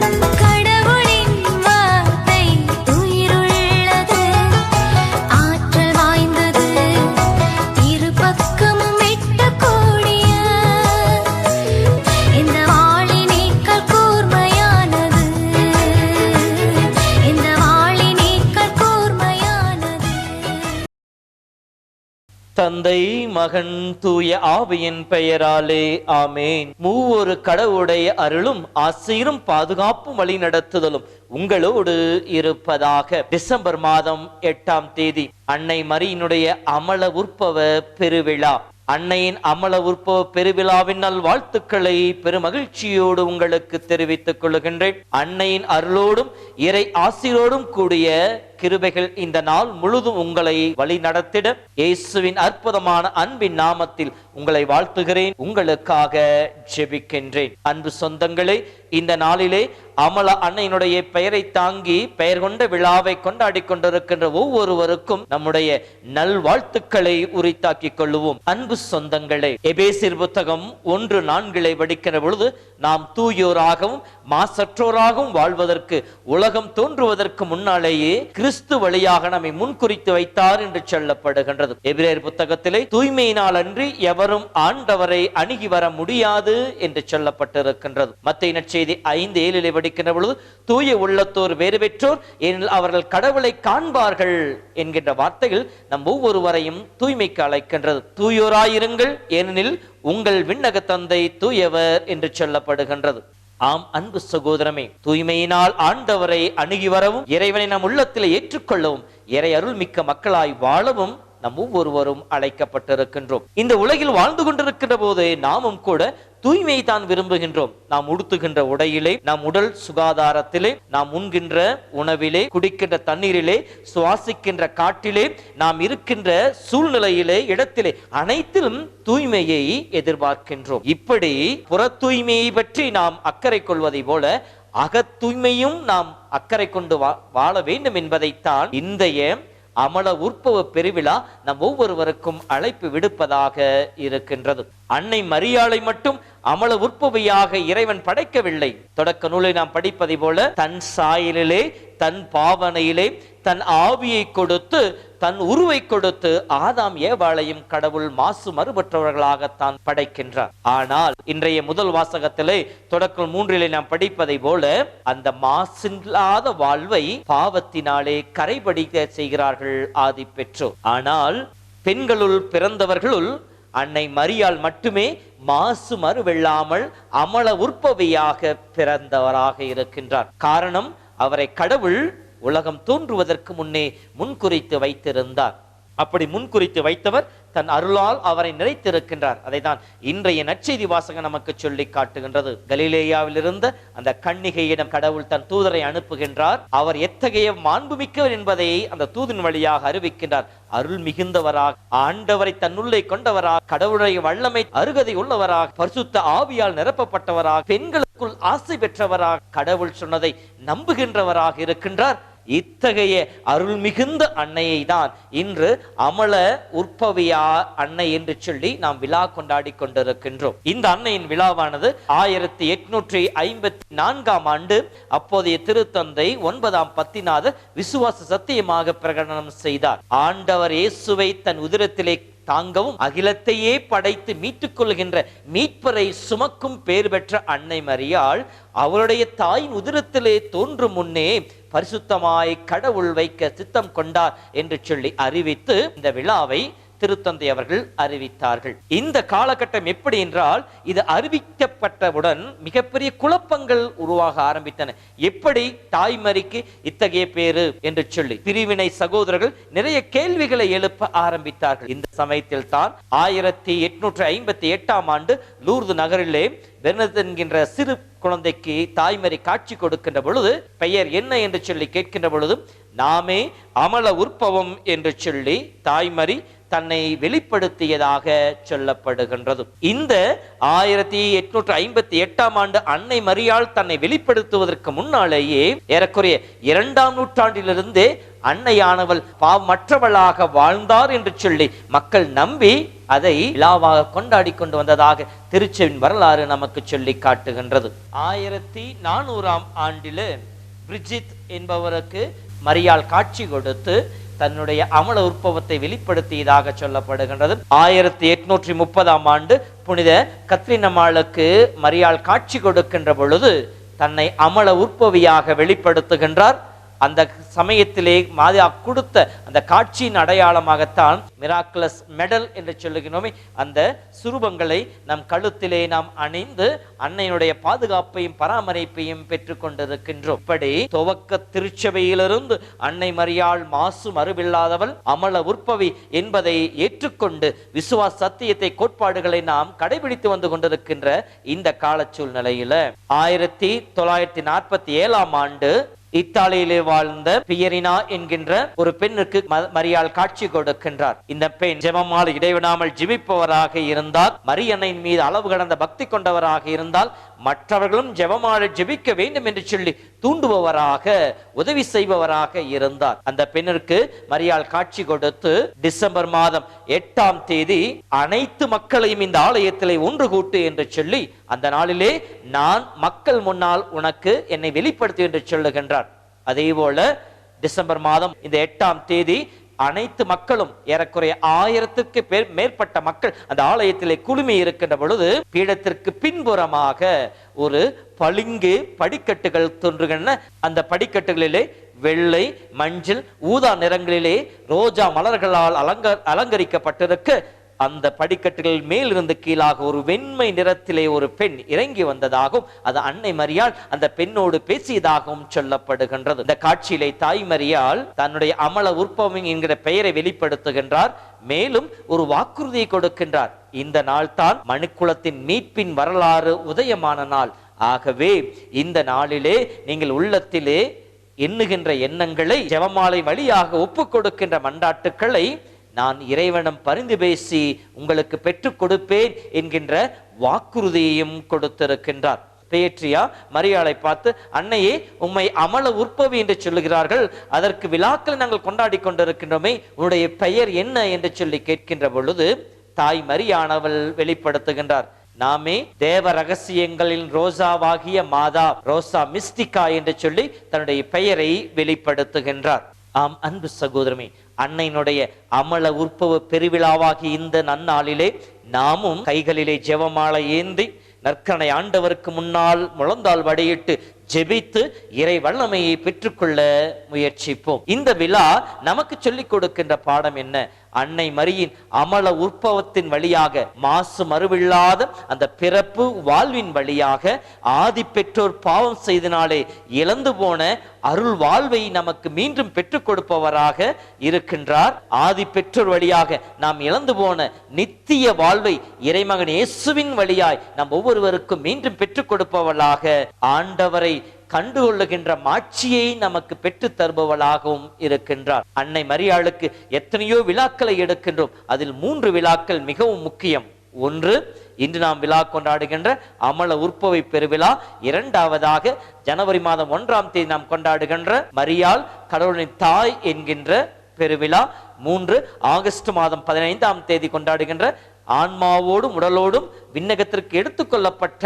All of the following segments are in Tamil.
Thank you. தந்தை மகன் தூய ஆவியின் பெயராலே ஆமேன். மூவொரு கடவுடைய அருளும் ஆசீரும் பாதுகாப்பும் வழி நடத்துதலும் உங்களோடு இருப்பதாக டிசம்பர் மாதம் எட்டாம் தேதி அன்னை மரியினுடைய அமல உற்பவ பெருவிழா. அன்னையின் அமல உற்பவ பெருவிழாவின் நல் வாழ்த்துக்களை பெருமகிழ்ச்சியோடு உங்களுக்கு தெரிவித்துக் கொள்கின்றேன். அன்னையின் அருளோடும் இறை ஆசிரோடும் கூடிய கிருபைகள் இந்த நாள் முழுதும் உங்களை வழி நடத்திட இயேசுவின் அற்புதமான அன்பின் நாமத்தில் உங்களை வாழ்த்துகிறேன். உங்களுக்காக ஜெபிக்கின்றேன். அன்பு சொந்தங்களே இந்த நாளிலே அமல அன்னையினுடைய பெயரை தாங்கி பெயர் கொண்ட விழாவை கொண்டாடி கொண்டிருக்கின்ற ஒவ்வொருவருக்கும் நம்முடைய நல்வாழ்த்துக்களை உரித்தாக்கிக் கொள்ளுவோம். அன்பு சொந்தங்களே எபேசிர் புத்தகம் ஒன்று நான்கிலே படிக்கிற பொழுது நாம் தூயோராகவும் மாசற்றோராகவும் வாழ்வதற்கு உலகம் தோன்றுவதற்கு முன்னாலேயே கிறிஸ்து வழியாக நம்மை முன்குறித்து வைத்தார் என்று சொல்லப்படுகின்றது. எபிரேர் புத்தகத்திலே தூய்மையினால் அன்றி எவரும் ஆண்டவரை அணுகி வர முடியாது என்று சொல்லப்பட்டிருக்கின்றது. மத்திய நற்செய்தி ஐந்து ஏழிலே படிக்கின்ற பொழுது தூய உள்ளத்தோர் வேறு பெற்றோர் ஏனெனில் அவர்கள் கடவுளை காண்பார்கள் என்கின்ற வார்த்தைகள் நம் ஒவ்வொருவரையும் தூய்மைக்கு அழைக்கின்றது. தூயோராயிருங்கள் ஏனெனில் உங்கள் விண்ணக தந்தை தூயவர் என்று சொல்லப்படுகின்றது. ஆம் அன்பு சகோதரமே தூய்மையினால் ஆண்டவரை அணுகி வரவும் இறைவனை நம் உள்ளத்தில் ஏற்றுக்கொள்ளவும் இறை அருள் மிக்க மக்களாய் வாழவும் நம் ஒவ்வொருவரும் அழைக்கப்பட்டிருக்கின்றோம். இந்த உலகில் வாழ்ந்து கொண்டிருக்கின்ற போது நாமும் கூட தூய்மையை தான் விரும்புகின்றோம். நாம் உடுத்துகின்ற உடையிலே நாம் உடல் சுகாதாரத்திலே நாம் உண்கின்ற உணவிலே குடிக்கின்ற தண்ணீரிலே சுவாசிக்கின்ற காட்டிலே நாம் இருக்கின்ற சூழ்நிலையிலே இடத்திலே அனைத்திலும் தூய்மையை எதிர்பார்க்கின்றோம். இப்படி புற தூய்மையை பற்றி நாம் அக்கறை கொள்வதை போல அகத் தூய்மையும் நாம் அக்கறை கொண்டு வா- வாழ வேண்டும் என்பதைத்தான் இன்றைய அமல உற்பவ பெருவிழா நம் ஒவ்வொருவருக்கும் அழைப்பு விடுப்பதாக இருக்கின்றது. அன்னை மரியாளை மட்டும் அமல உற்பவியாக இறைவன் படைக்கவில்லை. தொடக்க நூலை நாம் படிப்பதை போல தன் சாயலிலே தன் பாவனையிலே தன் ஆவியை கொடுத்து தன் உருவை கொடுத்து ஆதாம் ஏவாளையும் கடவுள் மாசு மறுபற்றவர்களாகத்தான் படைக்கின்றார். ஆனால் இன்றைய முதல் வாசகத்திலே தொடக்க மூன்றிலே நாம் படிப்பதை போல அந்த மாசில்லாத வாழ்வை பாவத்தினாலே கரைபடிக்க செய்கிறார்கள் ஆதி பெற்றோர் ஆனால் பெண்களுள் பிறந்தவர்களுள் அன்னை மரியால் மட்டுமே மாசு மறுவெல்லாமல் அமல உற்பவியாக பிறந்தவராக இருக்கின்றார். காரணம் அவரை கடவுள் உலகம் தோன்றுவதற்கு முன்னே முன்குறித்து வைத்திருந்தார். அப்படி முன்குறித்து வைத்தவர் தன் அருளால் அவரை நிறைத்திருக்கின்றார் அதைதான் இன்றைய நற்செய்தி வாசகம் நமக்கு சொல்லி காட்டுகின்றது. கலிலேயாவில் இருந்த அந்த கண்ணிகையிடம் கடவுள் தன் தூதரை அனுப்புகின்றார். அவர் எத்தகைய மாண்புமிக்கவர் என்பதை அந்த தூதின் வழியாக அறிவிக்கின்றார். அருள் மிகுந்தவராக ஆண்டவரை தன்னுள்ளே கொண்டவராக கடவுளுடைய வல்லமை அருகதை உள்ளவராக பரிசுத்த ஆவியால் நிரப்பப்பட்டவராக பெண்களுக்குள் ஆசை பெற்றவராக கடவுள் சொன்னதை நம்புகின்றவராக இருக்கின்றார். இத்தகைய அருள் மிகுந்த அன்னையை தான் இன்று அமல உற்பவியா அன்னை என்று சொல்லி நாம் விழா கொண்டாடி கொண்டிருக்கின்றோம். இந்த அன்னையின் விழாவானது ஆயிரத்தி எட்நூற்றி ஐம்பத்தி நான்காம் ஆண்டு அப்போதைய திருத்தந்தை ஒன்பதாம் பத்திநாத விசுவாச சத்தியமாக பிரகடனம் செய்தார். ஆண்டவர் இயேசுவை தன் உதிரத்திலே தாங்கவும் அகிலத்தையே படைத்து மீட்டுக் கொள்கின்ற மீட்பரை சுமக்கும் பேர் பெற்ற அன்னை மரியாள் அவருடைய தாயின் உதிரத்திலே தோன்றும் முன்னே பரிசுத்தமாய் கடவுள் வைக்க சித்தம் கொண்டார் என்று சொல்லி அறிவித்து இந்த விழாவை திருத்தந்தை அவர்கள் அறிவித்தார்கள். இந்த காலகட்டம் எப்படி என்றால் இது அறிவிக்கப்பட்டவுடன் மிகப்பெரிய குழப்பங்கள் உருவாக ஆரம்பித்தன. எப்படி தாய்மறிக்கு இத்தகைய பேரு என்று சொல்லி பிரிவினை சகோதரர்கள் நிறைய கேள்விகளை எழுப்ப ஆரம்பித்தார்கள். இந்த சமயத்தில் தான் ஆயிரத்தி எட்நூற்றி ஐம்பத்தி எட்டாம் ஆண்டு லூர்து நகரிலே பெர்னத் என்கின்ற சிறு குழந்தைக்கு தாய்மறி காட்சி கொடுக்கின்ற பொழுது பெயர் என்ன என்று சொல்லி கேட்கின்ற பொழுது நாமே அமல உற்பவம் என்று சொல்லி தாய்மறி தன்னை வெளிப்படுத்தியதாக சொல்லப்படுகின்றது. இந்த ஆயிரத்தி எட்நூற்று ஐம்பத்தி எட்டாம் ஆண்டு அன்னை மரியாள் தன்னை வெளிப்படுத்துவதற்கு முன்னாலேயே ஏறக்குறைய இரண்டாம் நூற்றாண்டிலிருந்து அன்னையானவள் பாவமற்றவளாக வாழ்ந்தார் என்று சொல்லி மக்கள் நம்பி அதை விழாவாக கொண்டாடி கொண்டு வந்ததாக திருச்செவின் வரலாறு நமக்கு சொல்லி காட்டுகின்றது. ஆயிரத்தி நானூறாம் ஆண்டில் பிரிஜித் என்பவருக்கு மரியாள் காட்சி கொடுத்து தன்னுடைய அமல உற்பவத்தை வெளிப்படுத்தியதாக சொல்லப்படுகின்றது. ஆயிரத்தி எட்நூற்றி முப்பதாம் ஆண்டு புனித கத்ரினமாளுக்கு மரியாள் காட்சி கொடுக்கின்ற பொழுது தன்னை அமல உற்பவியாக வெளிப்படுத்துகின்றார். அந்த சமயத்திலே மாதா கொடுத்த அந்த காட்சியின் அடையாளமாகத்தான் மிராக்குலஸ் மெடல் என்று சொல்லுகிறோமே அந்த சுரூபங்களை நம் கழுத்திலே நாம் அணிந்து அன்னையினுடைய பாதுகாப்பையும் பராமரிப்பையும் பெற்றுக் கொண்டிருக்கின்றோம். இப்படி துவக்க திருச்சபையிலிருந்து அன்னை மரியாள் மாசு மறுவில்லாதவள் அமல உற்பவி என்பதை ஏற்றுக்கொண்டு விசுவாச சத்தியத்தை கோட்பாடுகளை நாம் கடைபிடித்து வந்து கொண்டிருக்கின்ற இந்த கால சூழ்நிலையில ஆயிரத்தி தொள்ளாயிரத்தி நாற்பத்தி ஏழாம் ஆண்டு இத்தாலியிலே வாழ்ந்த பியரினா என்கின்ற ஒரு பெண்ணுக்கு ம- காட்சி கொடுக்கின்றார். இந்த பெண் ஜெபமால் இடைவிடாமல் ஜெபிப்பவராக இருந்தால் மரியன்னையின் மீது அளவு கடந்த பக்தி கொண்டவராக இருந்தால் மற்றவர்களும் ஜெபமாட ஜெபிக்க வேண்டும் என்று சொல்லி தூண்டுபவராக உதவி செய்பவராக இருந்தார். அந்த பெண்ணிற்கு மரியாள் காட்சி கொடுத்து டிசம்பர் மாதம் எட்டாம் தேதி அனைத்து மக்களையும் இந்த ஆலயத்திலே ஒன்று கூட்டு என்று சொல்லி அந்த நாளிலே நான் மக்கள் முன்னால் உனக்கு என்னை வெளிப்படுத்து என்று சொல்லுகின்றார். அதே போல டிசம்பர் மாதம் இந்த எட்டாம் தேதி அனைத்து மக்களும் ஏறக்குறைய ஆயிரத்துக்கு பேர் மேற்பட்ட மக்கள் அந்த ஆலயத்திலே குழுமி இருக்கின்ற பொழுது பீடத்திற்கு பின்புறமாக ஒரு பளிங்கு படிக்கட்டுகள் தோன்றுகின்றன. அந்த படிக்கட்டுகளிலே வெள்ளை மஞ்சள் ஊதா நிறங்களிலே ரோஜா மலர்களால் அலங்க அலங்கரிக்கப்பட்டிருக்க. அந்த படிக்கட்டுகள் மேலிருந்து கீழாக ஒரு வெண்மை நிறத்திலே ஒரு பெண் இறங்கி வந்ததாகவும் அது அன்னை மரியாள் அந்த பெண்ணோடு பேசியதாகவும் சொல்லப்படுகின்றது. இந்த காட்சியிலே தாய் மரியாள் தன்னுடைய அமல உற்பவம் என்கிற பெயரை வெளிப்படுத்துகின்றார் மேலும் ஒரு வாக்குறுதியை கொடுக்கின்றார். இந்த நாள் தான் மனுக்குலத்தின் மீட்பின் வரலாறு உதயமான நாள். ஆகவே இந்த நாளிலே நீங்கள் உள்ளத்திலே எண்ணுகின்ற எண்ணங்களை ஜெவமாலை வழியாக ஒப்புக் கொடுக்கின்ற மண்டாட்டுக்களை நான் இறைவனம் பரிந்து பேசி உங்களுக்கு பெற்றுக் கொடுப்பேன் என்கின்ற வாக்குறுதியையும் கொடுத்திருக்கின்றார். பேற்றியா மரியாளை பார்த்து அன்னையே உம்மை அமல உற்பவி என்று சொல்லுகிறார்கள். அதற்கு விழாக்கள் நாங்கள் கொண்டாடி கொண்டிருக்கின்றோமே உன்னுடைய பெயர் என்ன என்று சொல்லி கேட்கின்ற பொழுது தாய் மரியானவள் வெளிப்படுத்துகின்றார். நாமே தேவ ரகசியங்களின் ரோசாவாகிய மாதா ரோசா மிஸ்டிகா என்று சொல்லி தன்னுடைய பெயரை வெளிப்படுத்துகின்றார். ஆம் அன்பு சகோதரமே அன்னையினுடைய அமல உற்பவ பெருவிழாவாகி இந்த நன்னாளிலே நாமும் கைகளிலே ஜெபமாலை ஏந்தி நற்கனை ஆண்டவருக்கு முன்னால் முழந்தால் வடையிட்டு ஜெபித்து இறை வல்லமையை பெற்றுக்கொள்ள முயற்சிப்போம். இந்த விழா நமக்கு சொல்லிக் கொடுக்கின்ற பாடம் என்ன? அன்னை மரியின் அமல உற்பவத்தின் வழியாக மாசு மறுவில்லாத அந்த பிறப்பு வாழ்வின் வழியாக ஆதி பெற்றோர் பாவம் செய்தனாலே இழந்து போன அருள் வாழ்வை நமக்கு மீண்டும் பெற்றுக் கொடுப்பவராக இருக்கின்றார். ஆதி பெற்றோர் வழியாக நாம் இழந்து போன நித்திய வாழ்வை இறைமகன் இயேசுவின் வழியாய் நாம் ஒவ்வொருவருக்கும் மீண்டும் பெற்றுக் கொடுப்பவர்களாக ஆண்டவரை கண்டுகொள்ளுகின்ற மாட்சியை நமக்கு பெற்று தருபவளாகவும் இருக்கின்றார் அன்னை மரியாளுக்கு எத்தனையோ விழாக்களை எடுக்கின்றோம். அதில் மூன்று விழாக்கள் மிகவும் முக்கியம். ஒன்று இன்று நாம் விழா கொண்டாடுகின்ற அமல உற்பவை பெருவிழா. இரண்டாவதாக ஜனவரி மாதம் ஒன்றாம் தேதி நாம் கொண்டாடுகின்ற மரியாள் கடவுளின் தாய் என்கின்ற பெருவிழா. மூன்று ஆகஸ்ட் மாதம் பதினைந்தாம் தேதி கொண்டாடுகின்ற ஆன்மாவோடும் உடலோடும் விண்ணகத்திற்கு எடுத்துக்கொள்ளப்பட்ட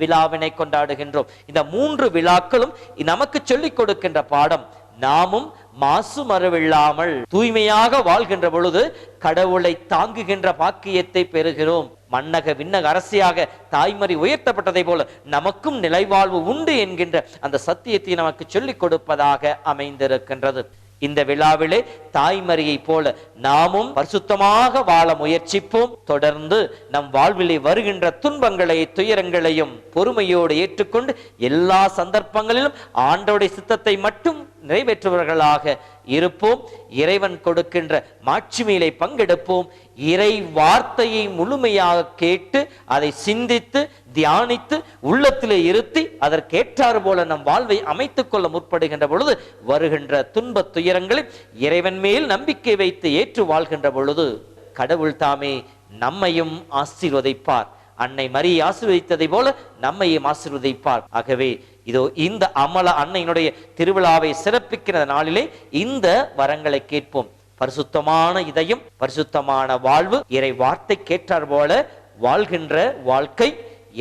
விழாவினை கொண்டாடுகின்றோம். இந்த மூன்று விழாக்களும் நமக்கு சொல்லிக் கொடுக்கின்ற பாடம். நாமும் மாசு மறுவில்லாமல் தூய்மையாக வாழ்கின்ற பொழுது கடவுளை தாங்குகின்ற பாக்கியத்தை பெறுகிறோம். மன்னக விண்ணக அரசியாக தாய்மறி உயர்த்தப்பட்டதை போல நமக்கும் நிலைவாழ்வு உண்டு என்கின்ற அந்த சத்தியத்தை நமக்கு சொல்லிக் கொடுப்பதாக அமைந்திருக்கின்றது. இந்த விழாவிலே தாய்மறியை போல நாமும் பரிசுத்தமாக வாழ முயற்சிப்போம். தொடர்ந்து நம் வாழ்விலே வருகின்ற துன்பங்களை துயரங்களையும் பொறுமையோடு ஏற்றுக்கொண்டு எல்லா சந்தர்ப்பங்களிலும் ஆண்டோடைய சித்தத்தை மட்டும் நிறைவேற்றுபவர்களாக இருப்போம். இறைவன் கொடுக்கின்ற மாட்சிமையிலே பங்கெடுப்போம். இறை வார்த்தையை முழுமையாக கேட்டு அதை சிந்தித்து தியானித்து உள்ளத்திலே இருத்தி அதற்கேற்றாறு போல நம் வாழ்வை அமைத்துக் கொள்ள முற்படுகின்ற பொழுது வருகின்ற துன்ப துயரங்களில் இறைவன் மேல் நம்பிக்கை வைத்து ஏற்று வாழ்கின்ற பொழுது கடவுள் தாமே நம்மையும் ஆசீர்வதிப்பார். அன்னை மரியை ஆசீர்வதித்ததை போல நம்மையும் ஆசீர்வதிப்பார். ஆகவே இதோ இந்த அமல அன்னையினுடைய திருவிழாவை சிறப்பிக்கிற நாளிலே இந்த வரங்களை கேட்போம். பரிசுத்தமான இதயம் பரிசுத்தமான வாழ்வு இறை வார்த்தை கேட்டார் போல வாழ்கின்ற வாழ்க்கை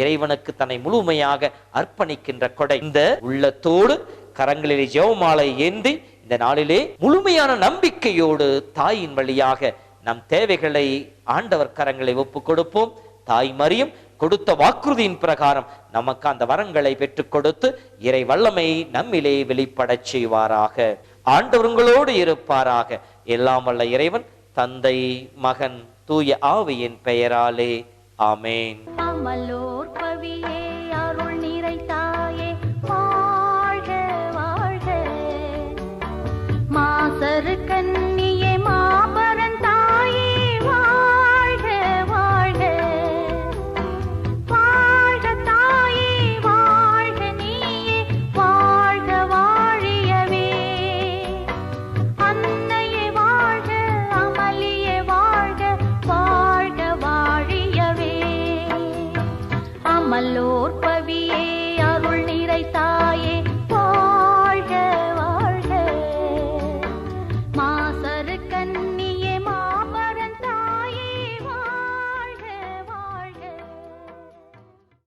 இறைவனுக்கு தன்னை முழுமையாக அர்ப்பணிக்கின்ற கொடை. இந்த உள்ளத்தோடு கரங்களிலே ஜெவமாலை ஏந்தி இந்த நாளிலே முழுமையான நம்பிக்கையோடு தாயின் வழியாக நம் தேவைகளை ஆண்டவர் கரங்களை ஒப்பு கொடுப்போம் தாய் மறியும் கொடுத்த வாக்குறுதியின் பிரகாரம் நமக்கு அந்த வரங்களை பெற்றுக் கொடுத்து இறை வல்லமை நம்மிலே வெளிப்படச் செய்வாராக. ஆண்டவர்களோடு இருப்பாராக. எல்லாம் வல்ல இறைவன் தந்தை மகன் தூய ஆவியின் பெயராலே. ஆமேன். அமலோர் follow